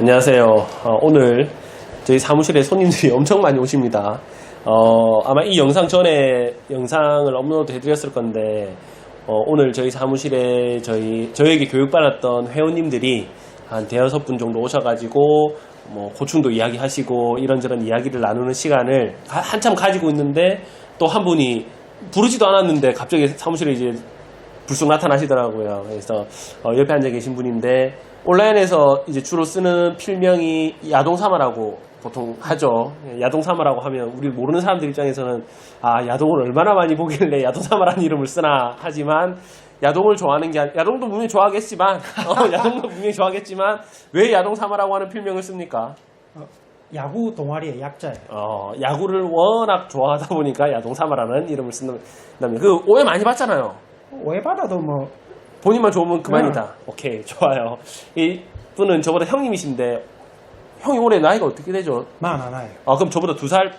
안녕하세요. 어, 오늘 저희 사무실에 손님들이 엄청 많이 오십니다. 어, 아마 이 영상 전에 영상을 업로드 해드렸을 건데, 어, 오늘 저희 사무실에 저희, 저에게 교육받았던 회원님들이 한 대여섯 분 정도 오셔가지고, 뭐, 고충도 이야기하시고, 이런저런 이야기를 나누는 시간을 하- 한참 가지고 있는데, 또 한 분이 부르지도 않았는데, 갑자기 사무실에 이제 불쑥 나타나시더라고요. 그래서 어, 옆에 앉아 계신 분인데 온라인에서 이제 주로 쓰는 필명이 야동사마라고 보통 하죠. 예, 야동사마라고 하면 우리 모르는 사람들 입장에서는 아 야동을 얼마나 많이 보길래 야동사마라는 이름을 쓰나 하지만 야동을 좋아하는 게 아니, 야동도 분명히 좋아하겠지만 어, 야동도 분명히 좋아하겠지만 왜 야동사마라고 하는 필명을 씁니까? 야구 동아리의 약자예요. 어, 야구를 워낙 좋아하다 보니까 야동사마라는 이름을 쓴답니다. 그 오해 많이 받잖아요. 오해받아도 뭐 본인만 좋으면 그만이다. 오케이, 좋아요. 이 분은 저보다 형님이신데, 형이 올해 나이가 어떻게 되죠? 만 하나예요. 아, 그럼 저보다 두 살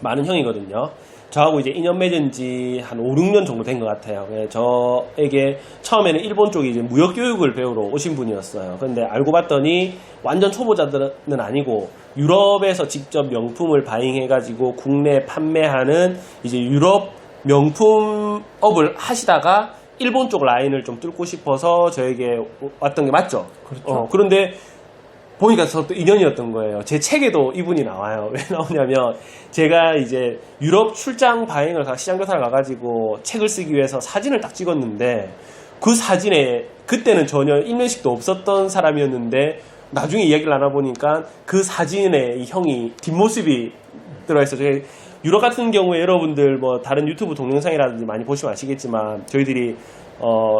많은 형이거든요. 저하고 이제 인연 맺은 지 한 5, 6년 정도 된 것 같아요. 그래서 저에게 처음에는 일본 쪽에 이제 무역 교육을 배우러 오신 분이었어요. 근데 알고 봤더니 완전 초보자들은 아니고 유럽에서 직접 명품을 바잉해가지고 국내 판매하는 이제 유럽 명품 업을 하시다가 일본 쪽 라인을 좀 뚫고 싶어서 저에게 왔던 게 맞죠? 그렇죠. 어, 그런데 보니까 저또 인연이었던 거예요. 제 책에도 이분이 나와요. 왜 나오냐면 제가 이제 유럽 출장 바행을 가 시장 교사를 가가지고 책을 쓰기 위해서 사진을 딱 찍었는데 그 사진에 그때는 전혀 인면식도 없었던 사람이었는데 나중에 이야기를 나눠보니까 그 사진에 이 형이 뒷모습이 들어있어요. 저희 유럽 같은 경우에 여러분들 뭐 다른 유튜브 동영상이라든지 많이 보시면 아시겠지만 저희들이 어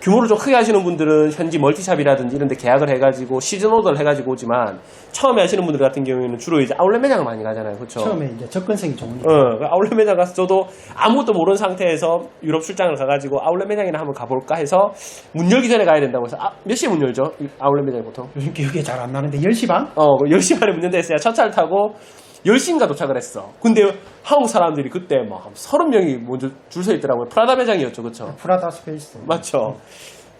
규모를 좀 크게 하시는 분들은 현지 멀티샵이라든지 이런 데 계약을 해가지고 시즌 오더를 해가지고 오지만 처음에 하시는 분들 같은 경우에는 주로 이제 아울렛 매장을 많이 가잖아요. 그렇죠? 처음에 이제 접근성이 좋으니까 어, 그 아울렛 매장 가서 저도 아무것도 모르는 상태에서 유럽 출장을 가가지고 아울렛 매장이나 한번 가볼까 해서 문 열기 전에 가야 된다고 해서 아, 몇 시에 문 열죠? 이 아울렛 매장이 보통? 요즘 기억이 잘 안 나는데 10시 반? 어, 10시 반에 문 연다 했어요. 첫 차를 타고 10시인가 도착을 했어. 근데 한국 사람들이 그때 막 30명이 먼저 줄 서 있더라고요. 프라다 매장이었죠. 그쵸? 프라다 스페이스. 맞죠?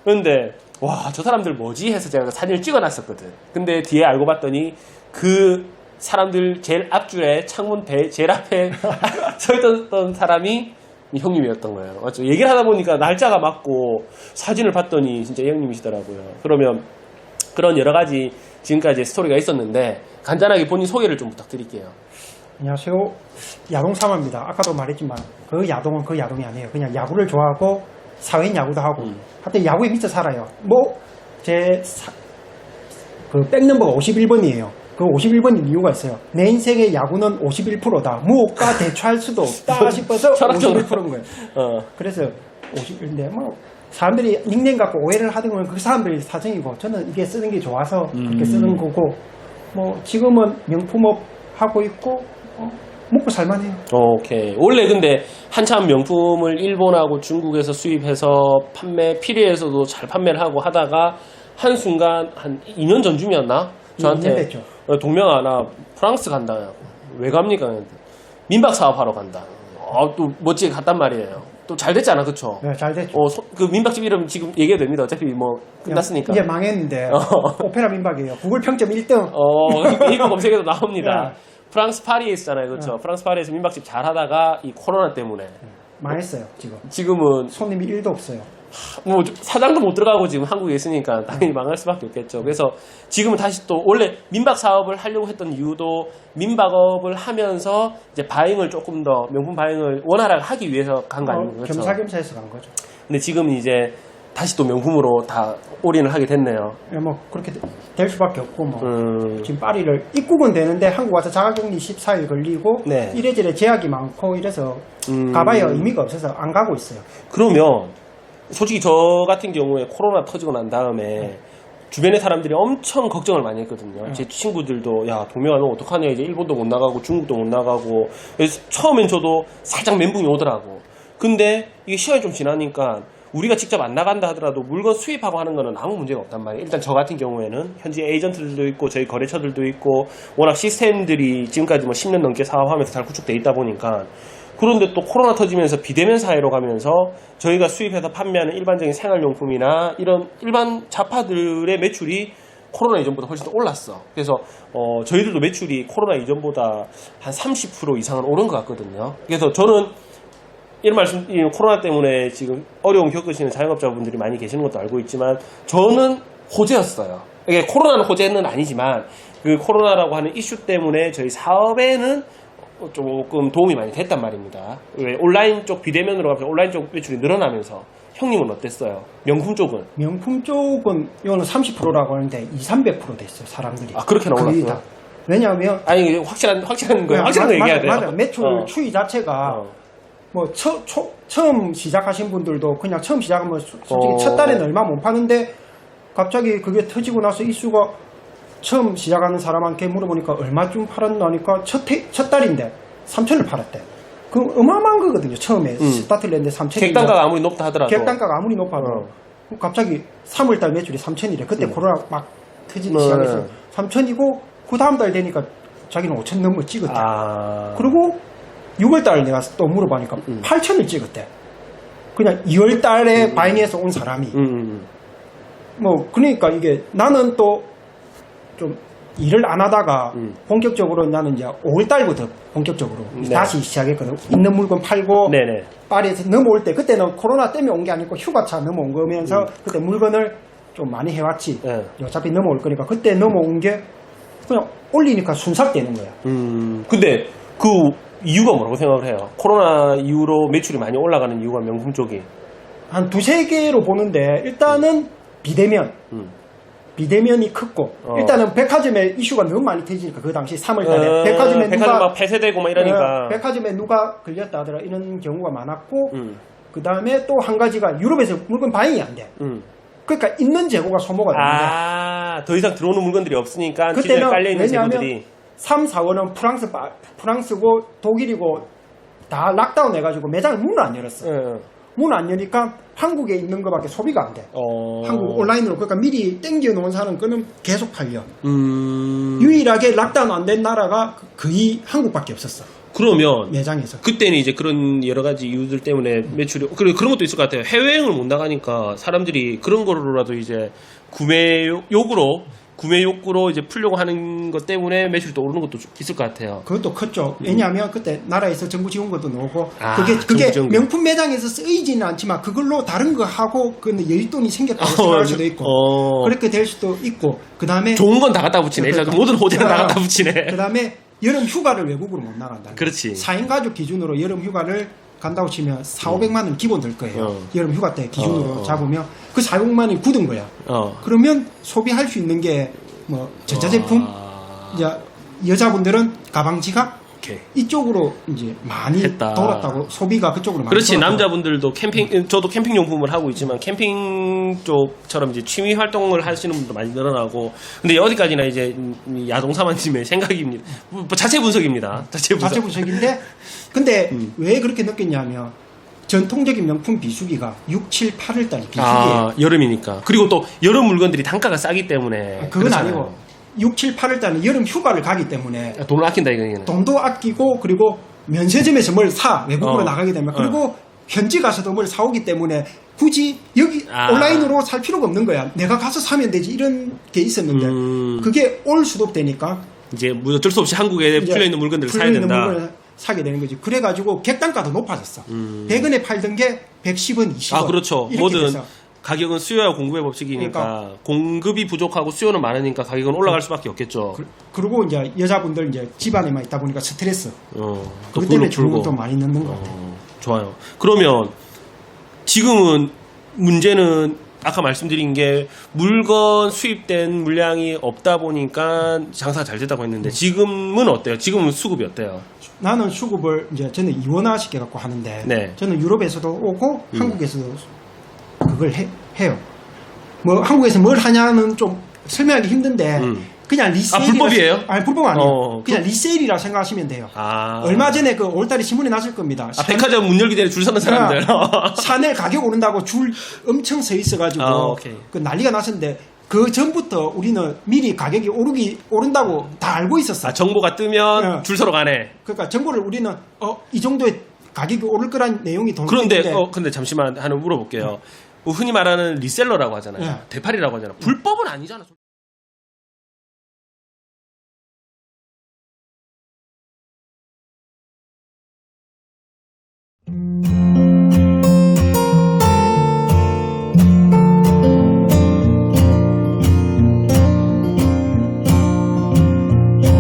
그런데, 와, 저 사람들 뭐지? 해서 제가 사진을 찍어 놨었거든. 근데 뒤에 알고 봤더니 그 사람들 제일 앞줄에 창문 배, 제일 앞에 서 있던 사람이 이 형님이었던 거예요. 맞죠? 얘기를 하다 보니까 날짜가 맞고 사진을 봤더니 진짜 이 형님이시더라고요. 그러면 그런 여러 가지 지금까지 스토리가 있었는데 간단하게 본인 소개를 좀 부탁드릴게요. 안녕하세요. 야동 사마입니다. 아까도 말했지만 그 야동은 그 야동이 아니에요. 그냥 야구를 좋아하고 사회인 야구도 하고 음. 하여튼 야구에 미쳐 살아요. 뭐제그 백넘버가 51번이에요. 그 51번인 이유가 있어요. 내 인생의 야구는 51%다. 무엇과 대처할 수도 없다 싶어서 철학적으로. 51%인 거예요. 어, 그래서 51인데 뭐 사람들이 닉네임 갖고 오해를 하는 건그 사람들이 사정이고 저는 이게 쓰는 게 좋아서 그렇게 쓰는 거고 뭐 지금은 명품업 하고 있고 어, 먹고 살만해요. 오케이. 원래 근데 한참 명품을 일본하고 중국에서 수입해서 판매, 피리에서도 잘 판매를 하고 하다가 한 순간 한 2년 전쯤이었나? 저한테 2년 됐죠. 어, 동명아 나 프랑스 간다. 왜 갑니까? 민박 사업하러 간다. 아, 또 멋지게 갔단 말이에요. 또 잘 됐잖아, 그쵸? 네, 잘 됐죠. 어, 소- 그 민박집 이름 지금 얘기해도 됩니다. 어차피 뭐 끝났으니까. 이제 망했는데 어. 오페라 민박이에요. 구글 평점 1등. 어, 이거 검색해도 나옵니다. 네. 프랑스 파리에 있잖아요, 그렇죠? 프랑스 파리에서 민박집 잘 하다가 이 코로나 때문에 망했어요 지금. 지금은 손님이 1도 없어요. 뭐 사장도 못 들어가고 지금 한국에 있으니까 당연히 망할 수밖에 없겠죠. 그래서 지금은 다시 또 원래 민박 사업을 하려고 했던 이유도 민박업을 하면서 이제 바잉을 조금 더 명품 바잉을 원활하게 하기 위해서 간거 어, 아닙니까? 그렇죠? 겸사겸사해서 간 거죠. 근데 지금 이제 다시 또 명품으로 다 올인을 하게 됐네요. 예, 뭐 그렇게 되- 될 수밖에 없고 뭐 음, 지금 파리를 입국은 되는데 한국 와서 자가격리 14일 걸리고 네. 이래저래 제약이 많고 이래서 음. 가봐야 의미가 없어서 안 가고 있어요. 그러면 솔직히 저 같은 경우에 코로나 터지고 난 다음에 주변의 사람들이 엄청 걱정을 많이 했거든요. 제 친구들도 야 동명아 너 어떡하냐 이제 일본도 못 나가고 중국도 못 나가고 그래서 처음엔 저도 살짝 멘붕이 오더라고. 근데 이게 시간이 좀 지나니까 우리가 직접 안 나간다 하더라도 물건 수입하고 하는 거는 아무 문제가 없단 말이에요. 일단 저 같은 경우에는 현지 에이전트들도 있고 저희 거래처들도 있고 워낙 시스템들이 지금까지 뭐 10년 넘게 사업하면서 잘 구축돼 있다 보니까 그런데 또 코로나 터지면서 비대면 사회로 가면서 저희가 수입해서 판매하는 일반적인 생활용품이나 이런 일반 자파들의 매출이 코로나 이전보다 훨씬 더 올랐어. 그래서 어, 저희들도 매출이 코로나 이전보다 한 30% 이상은 오른 것 같거든요. 그래서 저는 이런 말씀, 이 코로나 때문에 지금 어려움 겪으시는 자영업자분들이 많이 계시는 것도 알고 있지만 저는 호재였어요. 이게 코로나는 호재는 아니지만 그 코로나라고 하는 이슈 때문에 저희 사업에는 조금 도움이 많이 됐단 말입니다. 왜 온라인 쪽 비대면으로 가면서 온라인 쪽 매출이 늘어나면서 형님은 어땠어요? 명품 쪽은? 명품 쪽은 이거는 30%라고 하는데 2, 300% 됐어요 사람들이. 아, 그렇게나 거의 올랐어요? 다. 왜냐하면 아니 확실한 확실한 거예요. 확실한 거 맞아, 얘기해야 돼요. 맞아. 매출 어. 추이 자체가 어. 뭐 처, 초- 처음 시작하신 분들도 그냥 처음 시작하면 소- 솔직히 어. 첫 달에는 얼마 못 파는데 갑자기 그게 터지고 나서 이슈가 처음 시작하는 사람한테 물어보니까 얼마쯤 팔았나니까 첫, 해- 첫 달인데 3천을 팔았대. 그 어마어마한 거거든요. 처음에 음. 스타트를 했는데 3천이 객단가가 아무리 높다 하더라도 객단가가 아무리 높아도 어. 갑자기 3월달 매출이 3천이래. 그때 코로나 막 터지기 네. 시작해서 3천이고 그 다음 달 되니까 자기는 5천 넘어 찍었대. 아 그리고 6월달 내가 또 물어보니까 음. 8천을 찍었대. 그냥 2월달에 바이니에서 온 사람이 음, 음, 뭐 그러니까 이게 나는 또 좀 일을 안 하다가 음. 본격적으로 나는 이제 5월달부터 본격적으로 네. 다시 시작했거든. 있는 물건 팔고 음. 네네. 파리에서 넘어올 때 그때는 코로나 때문에 온 게 아니고 휴가차 넘어온 거면서 음. 그때 물건을 좀 많이 해왔지. 네. 어차피 넘어올 거니까 그때 넘어온 게 그냥 올리니까 순삭되는 거야. 음 근데 그 이유가 뭐라고 생각을 해요? 코로나 이후로 매출이 많이 올라가는 이유가 명품 쪽이. 한 두세 개로 보는데 일단은 비대면. 음. 비대면이 컸고 어. 일단은 백화점에 이슈가 너무 많이 터지니까 그 당시 3월달에 어, 백화점에 백화점 누가 막 폐쇄되고 막 이러니까. 어, 백화점에 누가 걸렸다 하더라 이런 경우가 많았고 음, 그 다음에 또 한 가지가 유럽에서 물건 바잉이 안 돼. 음. 그러니까 있는 재고가 소모가 되는데 아, 더 이상 들어오는 물건들이 없으니까 그때는 깔려 있는 왜냐하면 재고들이. 3, 4월은 프랑스 바- 프랑스고 독일이고 다 락다운 해가지고 매장을 문을 안 열었어. 예. 문안 여니까 한국에 있는 거밖에 소비가 안 돼. 어. 한국 온라인으로 그러니까 미리 땡겨 놓은 사는 거는 계속 팔려. 음. 유일하게 락다운 안 된 나라가 거의 한국밖에 없었어. 그러면 매장에서. 그때는 이제 그런 여러 가지 이유들 때문에 매출이 그리고 그런 것도 있을 것 같아요. 해외여행을 못 나가니까 사람들이 그런 거로라도 이제 구매 욕- 욕으로 구매 욕구로 이제 풀려고 하는 것 때문에 매출이 또 오르는 것도 좀 있을 것 같아요. 그것도 컸죠. 왜냐하면 그때 나라에서 정부 지원금도 나오고 아, 그게 그게 정부 지원금. 명품 매장에서 쓰이지는 않지만 그걸로 다른 거 하고 그 여윳돈이 생겼다고 생각할 수도 있고 어. 그렇게 될 수도 있고 그 다음에 좋은 건 다 갖다 붙이네. 그러니까. 모든 호재는 다 갖다 그 붙이네. 다음에 여름 휴가를 외국으로 못 나간다. 그렇지. 4인 가족 기준으로 여름 휴가를 간다고 치면 4, 500만 원 기본 들 거예요. 어. 여름 휴가 때 기준으로 어, 어. 잡으면 그 4, 500만 원이 굳은 거야. 어. 그러면 소비할 수 있는 게 뭐 전자제품, 아, 이제 여자분들은 가방 지갑 오케이. 이쪽으로 이제 많이 했다. 돌았다고 소비가 그쪽으로 많이 그렇지 돌았다고. 남자분들도 캠핑 저도 캠핑 용품을 하고 있지만 캠핑 쪽처럼 이제 취미 활동을 하시는 분도 많이 늘어나고 근데 어디까지나 이제 이 야동사만님의 생각입니다 뭐 자체 분석입니다 자체 분석 자체 분석인데 근데 음. 왜 그렇게 느꼈냐면 전통적인 명품 비수기가 6, 7, 8월 달 비수기예요. 아 여름이니까 그리고 또 여름 물건들이 단가가 싸기 때문에 그건 그렇잖아요. 아니고 6, 7, 8월 달은 여름 휴가를 가기 때문에 아, 돈을 아낀다 이거는 돈도 아끼고 그리고 면세점에서 뭘 사 외국으로 어. 나가게 되면 어. 그리고 현지 가서도 뭘 사오기 때문에 굳이 여기 아. 온라인으로 살 필요가 없는 거야. 내가 가서 사면 되지 이런 게 있었는데 음. 그게 올 수도 되니까 이제 뭐 어쩔 수 없이 한국에 풀려 있는 물건들을 사야 된다 물건을 사게 되는 거지. 그래가지고 객단가도 높아졌어. 음. 100원에 팔던 게 110원, 20원. 아 그렇죠 뭐든. 가격은 수요와 공급의 법칙이니까 그러니까. 공급이 부족하고 수요는 많으니까 가격은 올라갈 수밖에 없겠죠 그, 그리고 이제 여자분들 이제 집안에만 있다 보니까 스트레스. 어, 또 그것 때문에 주문도. 많이 넣는 거 같아요. 어, 좋아요. 그러면 지금은 문제는 아까 말씀드린 게 물건 수입된 물량이 없다 보니까 장사가 잘 됐다고 했는데 지금은 어때요? 지금은 수급이 어때요? 나는 수급을 이제 저는 이원화 시켜갖고 하는데 네. 저는 유럽에서도 오고 음. 한국에서도 그걸 해, 해요. 뭐 한국에서 뭘 하냐는 좀 설명하기 힘든데 음. 그냥 리세일 불법이에요? 아니 불법 아니에요. 어, 그냥 리세일이라 생각하시면 돼요. 아. 얼마 전에 그 올달에 신문에 났을 겁니다. 아, 백화점 문 열기 전에 줄 서는 사람들. 샤넬 가격 오른다고 줄 엄청 서 있어가지고 아, 오케이. 그 난리가 났었는데 그 전부터 우리는 미리 가격이 오르기 오른다고 다 알고 있었어. 아, 정보가 뜨면 어. 줄 서러 가네. 그러니까 정보를 우리는 어 이 정도의 가격이 오를 거란 내용이 돈 그런데, 어, 근데 잠시만 하나 물어볼게요. 네. 뭐 흔히 말하는 리셀러라고 하잖아요. 예. 대팔이라고 하잖아요. 불법은 아니잖아. 음.